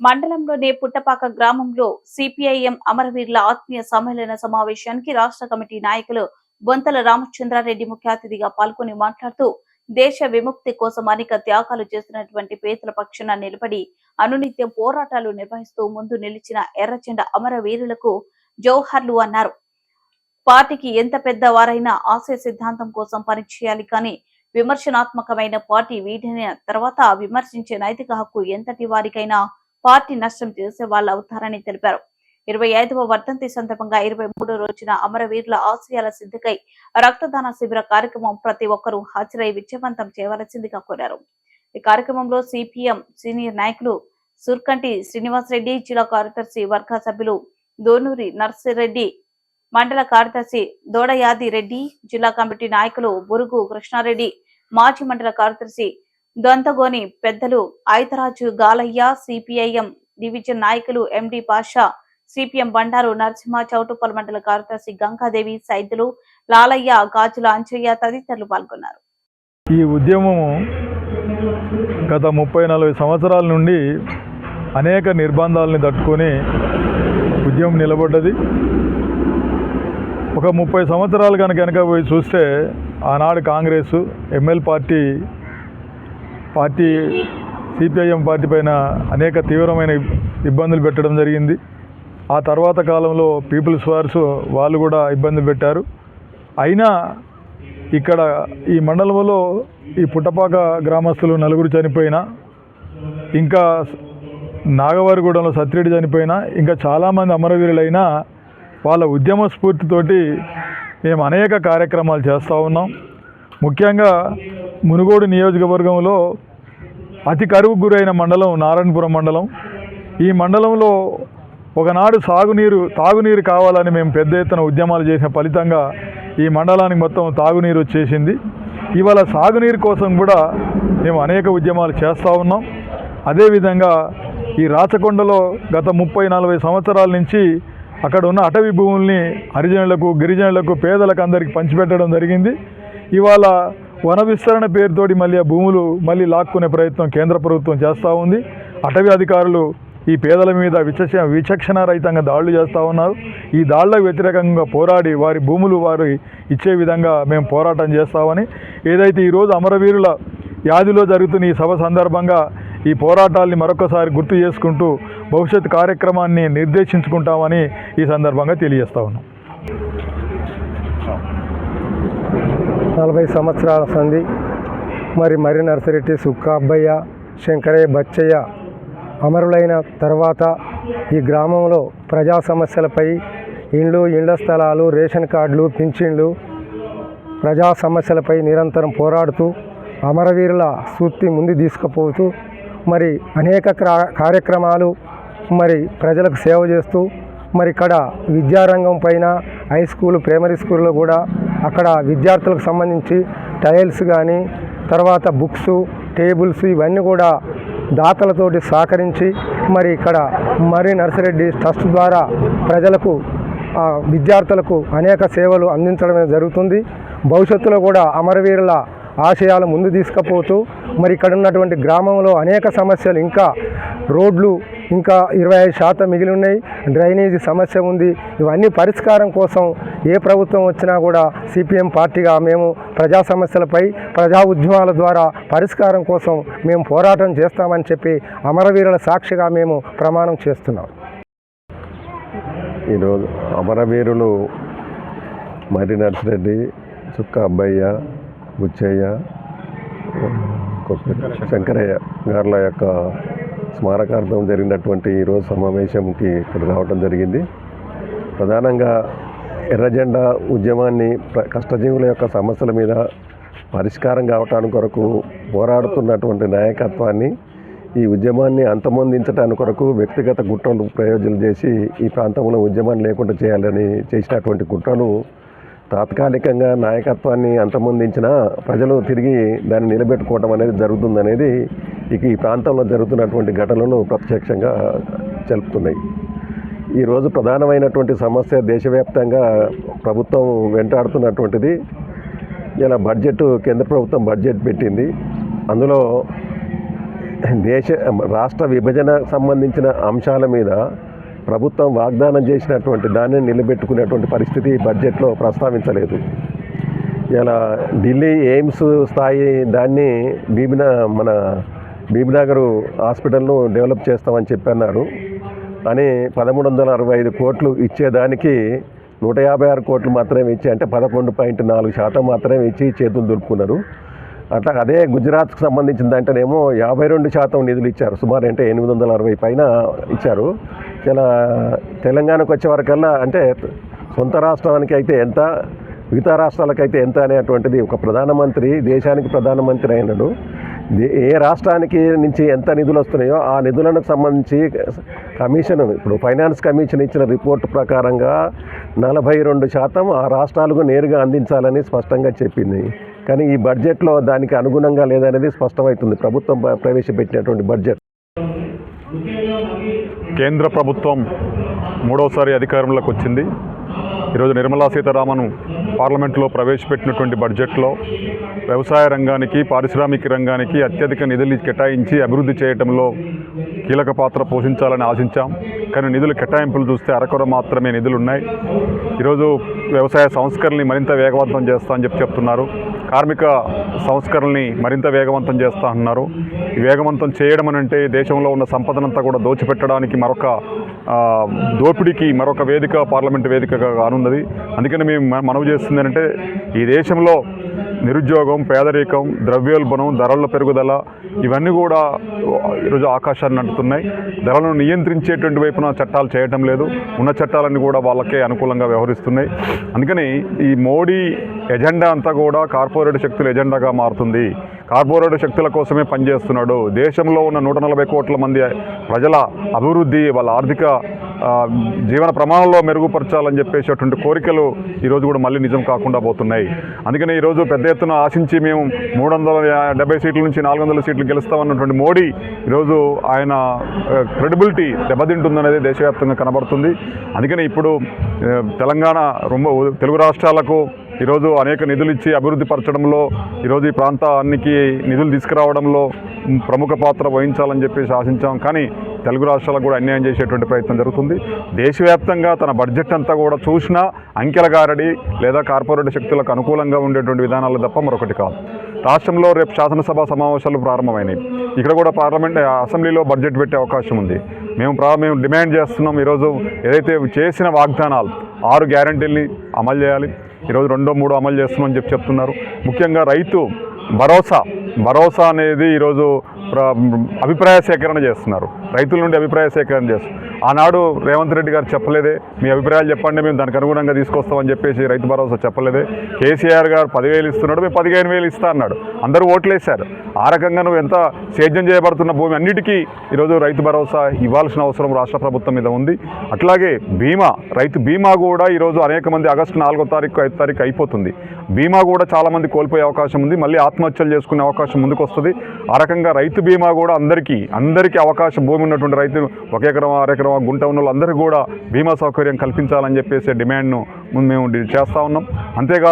మండలంలోని పుట్టపాక గ్రామంలో సిపిఐఎం అమరవీరుల ఆత్మీయ సమ్మేళన సమావేశానికి రాష్ట్ర కమిటీ నాయకులు బొంతల రామచంద్రారెడ్డి ముఖ్య అతిథిగా పాల్గొని మాట్లాడుతూ దేశ విముక్తి కోసం అనేక త్యాగాలు చేసినటువంటి పేదల పక్షాన నిలబడి అనునిత్యం పోరాటాలు నిర్వహిస్తూ ముందు నిలిచిన ఎర్రచెండ అమరవీరులకు జౌహర్లు అన్నారు. పార్టీకి ఎంత పెద్ద వారైనా ఆశయ సిద్ధాంతం కోసం పనిచేయాలి కానీ విమర్శనాత్మకమైన పార్టీ వీడిన తర్వాత విమర్శించే నైతిక హక్కు ఎంతటి వారికైనా పార్టీ నష్టం చేసే వాళ్ళు అవుతారని తెలిపారు. ఇరవై ఐదవ వర్ధంతి సందర్భంగా ఇరవై మూడో రోజున అమరవీరుల ఆశయాల సిద్ధికై రక్తదాన శిబిర కార్యక్రమం ప్రతి ఒక్కరూ హాజరై విజయవంతం చేయవలసిందిగా కోరారు. ఈ కార్యక్రమంలో సిపిఎం సీనియర్ నాయకులు సుర్కంటి శ్రీనివాసరెడ్డి జిల్లా కార్యదర్శి వర్గ సభ్యులు దోనూరి నర్సిరెడ్డి మండల కార్యదర్శి దోడయాది రెడ్డి జిల్లా కమిటీ నాయకులు బురుగు కృష్ణారెడ్డి మాజీ మండల కార్యదర్శి దొంతగోని పెద్దలు ఐతరాజు గాలయ్య సిపిఐఎం డివిజన్ నాయకులు ఎండి పాషా సిపిఎం బండారు నరసింహ చౌటుప్పల్ మండల కార్యదర్శి గంగాదేవి సైదులు లాలయ్య గాజుల అంచయ్య తదితరులు పాల్గొన్నారు. ఈ ఉద్యమము గత ముప్పై నలభై సంవత్సరాల నుండి అనేక నిర్బంధాలని తట్టుకొని ఉద్యమం నిలబడ్డది. ఒక ముప్పై సంవత్సరాలు కనుక వెనక పోయి చూస్తే ఆనాడు Congress ML party party CPIM party పైన అనేక తీవ్రమైన ఇబ్బందులు పెట్టడం జరిగింది. ఆ తర్వాత కాలంలో పీపుల్స్ వార్స్ వాళ్ళు కూడా ఇబ్బందులు పెట్టారు. అయినా ఇక్కడ ఈ మండలంలో ఈ పుట్టపాక గ్రామస్తులు నలుగురు చనిపోయినా ఇంకా నాగవారిగూడెంలో సత్రెడ్డి చనిపోయినా ఇంకా చాలామంది అమరవీరులైనా వాళ్ళ ఉద్యమ స్ఫూర్తితోటి మేము అనేక కార్యక్రమాలు చేస్తూ ఉన్నాం. ముఖ్యంగా మునుగోడు నియోజకవర్గంలో అతి కరువు గురైన మండలం నారాయణపురం మండలం. ఈ మండలంలో ఒకనాడు సాగునీరు తాగునీరు కావాలని మేము పెద్ద ఎత్తున ఉద్యమాలు చేసిన ఫలితంగా ఈ మండలానికి మొత్తం తాగునీరు వచ్చేసింది. ఇవాళ సాగునీరు కోసం కూడా మేము అనేక ఉద్యమాలు చేస్తూ ఉన్నాం. అదేవిధంగా ఈ రాచకొండలో గత ముప్పై నలభై సంవత్సరాల నుంచి అక్కడ ఉన్న అటవీ భూముల్ని హరిజనులకు గిరిజనులకు పేదలకు అందరికీ పంచిపెట్టడం జరిగింది. ఇవాళ వన విస్తరణ పేరుతోటి మళ్ళీ ఆ భూములు మళ్ళీ లాక్కునే ప్రయత్నం కేంద్ర ప్రభుత్వం చేస్తూ ఉంది. అటవీ అధికారులు ఈ పేదల మీద విచక్ష విచక్షణ రహితంగా దాడులు చేస్తూ ఉన్నారు. ఈ దాడులకు వ్యతిరేకంగా పోరాడి వారి భూములు వారు ఇచ్చే విధంగా మేము పోరాటం చేస్తామని ఏదైతే ఈరోజు అమరవీరుల యాదిలో జరుగుతున్న ఈ సభ సందర్భంగా ఈ పోరాటాల్ని మరొకసారి గుర్తు చేసుకుంటూ భవిష్యత్ కార్యక్రమాన్ని నిర్దేశించుకుంటామని ఈ సందర్భంగా తెలియజేస్తా ఉన్నాం. నలభై సంవత్సరాల సంధి. మరి మరి నర్సిరెడ్డి సుక్క అబ్బయ్య శంకరయ్య బచ్చయ్య అమరులైన తర్వాత ఈ గ్రామంలో ప్రజా సమస్యలపై ఇండ్లు ఇండ్ల స్థలాలు రేషన్ కార్డులు పింఛన్లు ప్రజా సమస్యలపై నిరంతరం పోరాడుతూ అమరవీరుల స్ఫూర్తి ముందు తీసుకుపోతూ మరి అనేక క్రా- కార్యక్రమాలు మరి ప్రజలకు సేవ చేస్తూ మరి ఇక్కడ విద్యారంగం పైన హై స్కూల్ ప్రైమరీ స్కూల్లో కూడా అక్కడ విద్యార్థులకు సంబంధించి టైల్స్ కానీ తర్వాత బుక్స్ టేబుల్స్ ఇవన్నీ కూడా దాతలతోటి సహకరించి మరి ఇక్కడ మరి నర్సిరెడ్డి ట్రస్ట్ ద్వారా ప్రజలకు విద్యార్థులకు అనేక సేవలు అందించడం జరుగుతుంది. భవిష్యత్తులో కూడా అమరవీరుల ఆశయాలు ముందు తీసుకుపోతూ మరి ఇక్కడ ఉన్నటువంటి గ్రామంలో అనేక సమస్యలు ఇంకా రోడ్లు ఇంకా ఇరవై ఐదు శాతం మిగిలి ఉన్నాయి. డ్రైనేజీ సమస్య ఉంది. ఇవన్నీ పరిష్కారం కోసం ఏ ప్రభుత్వం వచ్చినా కూడా సిపిఎం పార్టీగా మేము ప్రజా సమస్యలపై ప్రజా ఉద్యమాల ద్వారా పరిష్కారం కోసం మేము పోరాటం చేస్తామని చెప్పి అమరవీరుల సాక్షిగా మేము ప్రమాణం చేస్తున్నాం. ఈరోజు అమరవీరులు మరి నర్సిరెడ్డి చుక్క అబ్బయ్య బుచ్చయ్య శంకరయ్య గారుల యొక్క స్మారకార్థం జరిగినటువంటి ఈరోజు సమావేశంకి ఇక్కడ రావడం జరిగింది. ప్రధానంగా ఎర్రజెండా ఉద్యమాన్ని ప్ర- కష్టజీవుల యొక్క సమస్యల మీద పరిష్కారం కావటానికి కొరకు పోరాడుతున్నటువంటి నాయకత్వాన్ని ఈ ఉద్యమాన్ని అంతమొందించడానికి కొరకు వ్యక్తిగత కుట్రలు ప్రయోజనం చేసి ఈ ప్రాంతంలో ఉద్యమాన్ని లేకుండా చేయాలని చేసినటువంటి కుట్రలు తాత్కాలికంగా నాయకత్వాన్ని అంతమొందించిన ప్రజలు తిరిగి దాన్ని నిలబెట్టుకోవడం అనేది జరుగుతుందనేది ఇక ఈ ప్రాంతంలో జరుగుతున్నటువంటి ఘటనలు ప్రత్యక్షంగా తెలుపుతున్నాయి. ఈరోజు ప్రధానమైనటువంటి సమస్య దేశవ్యాప్తంగా ప్రభుత్వం వెంటాడుతున్నటువంటిది. ఇలా బడ్జెట్ కేంద్ర ప్రభుత్వం బడ్జెట్ పెట్టింది. అందులో దేశ రాష్ట్ర విభజన సంబంధించిన అంశాల మీద ప్రభుత్వం వాగ్దానం చేసినటువంటి దాన్ని నిలబెట్టుకునేటువంటి పరిస్థితి బడ్జెట్లో ప్రస్తావించలేదు. ఇలా ఢిల్లీ ఎయిమ్స్ స్థాయి దాన్ని భీమిన మన బీబీనగర్ హాస్పిటల్ను డెవలప్ చేస్తామని చెప్పన్నారు. కానీ పదమూడు వందల అరవై ఐదు కోట్లు ఇచ్చేదానికి నూట యాభై ఆరు కోట్లు మాత్రమే ఇచ్చి అంటే పదకొండు పాయింట్ నాలుగు శాతం మాత్రమే ఇచ్చి చేతులు దులుపుకున్నారు. అట్లా అదే గుజరాత్కు సంబంధించిన దాంట్లోనేమో యాభై రెండు శాతం నిధులు ఇచ్చారు. సుమారు అంటే ఎనిమిది వందల అరవై పైన ఇచ్చారు. ఇలా తెలంగాణకు వచ్చే వరకల్లా అంటే సొంత రాష్ట్రానికి అయితే ఎంత మిగతా రాష్ట్రాలకైతే ఎంత అనేటువంటిది ఒక ప్రధానమంత్రి దేశానికి ప్రధానమంత్రి అయినాడు. ఏ రాష్ట్రానికి నుంచి ఎంత నిధులు వస్తున్నాయో ఆ నిధులకు సంబంధించి కమిషన్ ఇప్పుడు ఫైనాన్స్ కమిషన్ ఇచ్చిన రిపోర్ట్ ప్రకారంగా నలభై రెండు శాతం ఆ రాష్ట్రాలకు నేరుగా అందించాలని స్పష్టంగా చెప్పింది. కానీ ఈ బడ్జెట్లో దానికి అనుగుణంగా లేదనేది స్పష్టమవుతుంది. ప్రభుత్వం ప్రవేశపెట్టినటువంటి బడ్జెట్. కేంద్ర ప్రభుత్వం మూడవసారి అధికారంలోకి వచ్చింది. ఈరోజు నిర్మలా సీతారామన్ పార్లమెంట్లో ప్రవేశపెట్టినటువంటి బడ్జెట్లో వ్యవసాయ రంగానికి పారిశ్రామిక రంగానికి అత్యధిక నిధులు కేటాయించి అభివృద్ధి చేయడంలో కీలక పాత్ర పోషించాలని ఆశించాం. కానీ నిధుల కేటాయింపులు చూస్తే అరకొర మాత్రమే నిధులు ఉన్నాయి ఈరోజు వ్యవసాయ సంస్కరణని మరింత వేగవంతం చేస్తా అని చెప్పి చెప్తున్నారు. కార్మిక సంస్కరణని మరింత వేగవంతం చేస్తా అన్నారు. ఈ వేగవంతం చేయడం అని అంటే దేశంలో ఉన్న సంపదనంతా కూడా దోచిపెట్టడానికి మరొక దోపిడీకి మరొక వేదిక పార్లమెంట్ వేదికగా కానున్నది అందుకని మేము మనవి చేస్తుంది అంటే ఈ దేశంలో నిరుద్యోగం పేదరికం ద్రవ్యోల్బణం ధరల పెరుగుదల ఇవన్నీ కూడా ఈరోజు ఆకాశాన్ని నడుతున్నాయి ధరలను నియంత్రించేటువంటి వైపున చట్టాలు చేయటం లేదు. ఉన్న చట్టాలన్నీ కూడా వాళ్ళకే అనుకూలంగా వ్యవహరిస్తున్నాయి. అందుకని ఈ మోడీ ఎజెండా అంతా కూడా కార్పొరేట్ శక్తుల ఎజెండాగా మారుతుంది. కార్పొరేట్ శక్తుల కోసమే పనిచేస్తున్నాడు. దేశంలో ఉన్న నూట నలభై కోట్ల మంది ప్రజల అభివృద్ధి వాళ్ళ ఆర్థిక జీవన ప్రమాణంలో మెరుగుపరచాలని చెప్పేసేటువంటి కోరికలు ఈరోజు కూడా మళ్ళీ నిజం కాకుండా పోతున్నాయి. అందుకని ఈరోజు పెద్ద ఎత్తున ఆశించి మేము మూడు వందల డెబ్బై సీట్ల నుంచి నాలుగు వందల సీట్లు గెలుస్తామన్నటువంటి మోడీ ఈరోజు ఆయన క్రెడిబిలిటీ దెబ్బతింటుందనేది దేశవ్యాప్తంగా కనబడుతుంది. అందుకని ఇప్పుడు తెలంగాణ రొమ్మ తెలుగు రాష్ట్రాలకు ఈరోజు అనేక నిధులు ఇచ్చి అభివృద్ధి పరచడంలో ఈరోజు ఈ ప్రాంతానికి నిధులు తీసుకురావడంలో ప్రముఖ పాత్ర వహించాలని చెప్పేసి ఆశించాం. కానీ తెలుగు రాష్ట్రాలకు కూడా అన్యాయం చేసేటువంటి ప్రయత్నం జరుగుతుంది. దేశవ్యాప్తంగా తన బడ్జెట్ అంతా కూడా చూసినా అంకెల గారడి లేదా కార్పొరేట్ శక్తులకు అనుకూలంగా ఉండేటువంటి విధానాలు తప్ప మరొకటి కాదు. రాష్ట్రంలో రేపు శాసనసభ సమావేశాలు ప్రారంభమైనాయి. ఇక్కడ కూడా పార్లమెంట్ అసెంబ్లీలో బడ్జెట్ పెట్టే అవకాశం ఉంది. మేము ప్రా మేము డిమాండ్ చేస్తున్నాం ఈరోజు ఏదైతే చేసిన వాగ్దానాలు ఆరు గ్యారంటీల్ని అమలు చేయాలి. ఈరోజు రెండో మూడో అమలు చేస్తున్నామని చెప్పి చెప్తున్నారు. ముఖ్యంగా రైతు భరోసా భరోసా అనేది ఈరోజు అభిప్రాయ సేకరణ చేస్తున్నారు. రైతుల నుండి అభిప్రాయ సేకరణ చేస్తున్నారు ఆనాడు రేవంత్ రెడ్డి గారు చెప్పలేదే. మీ అభిప్రాయాలు చెప్పండి మేము దానికి అనుగుణంగా తీసుకొస్తామని చెప్పేసి రైతు భరోసా చెప్పలేదే. కేసీఆర్ గారు పదివేలు ఇస్తున్నాడు మేము పదిహేను వేలు ఇస్తా అన్నాడు. అందరూ ఓట్లేశారు. ఆ రకంగా నువ్వు ఎంత సేద్యం చేయబడుతున్న భూమి అన్నిటికీ ఈరోజు రైతు భరోసా ఇవ్వాల్సిన అవసరం రాష్ట్ర ప్రభుత్వం మీద ఉంది. అట్లాగే బీమా రైతు బీమా కూడా ఈరోజు అనేక మంది ఆగస్టు నాలుగో తారీఖు ఐదు తారీఖు అయిపోతుంది. బీమా కూడా చాలామంది కోల్పోయే అవకాశం ఉంది. మళ్ళీ ఆత్మహత్యలు చేసుకునే అవకాశం ముందుకు వస్తుంది ఆ రకంగా రైతు రైతు బీమా కూడా అందరికీ అందరికీ అవకాశం భూమి ఉన్నటువంటి రైతులు ఒక ఎకరం అరెకరం గుంట ఉన్న వాళ్ళందరికీ కూడా బీమా సౌకర్యం కల్పించాలని చెప్పేసి డిమాండ్ను మేము చేస్తూ ఉన్నాం. అంతేకాదు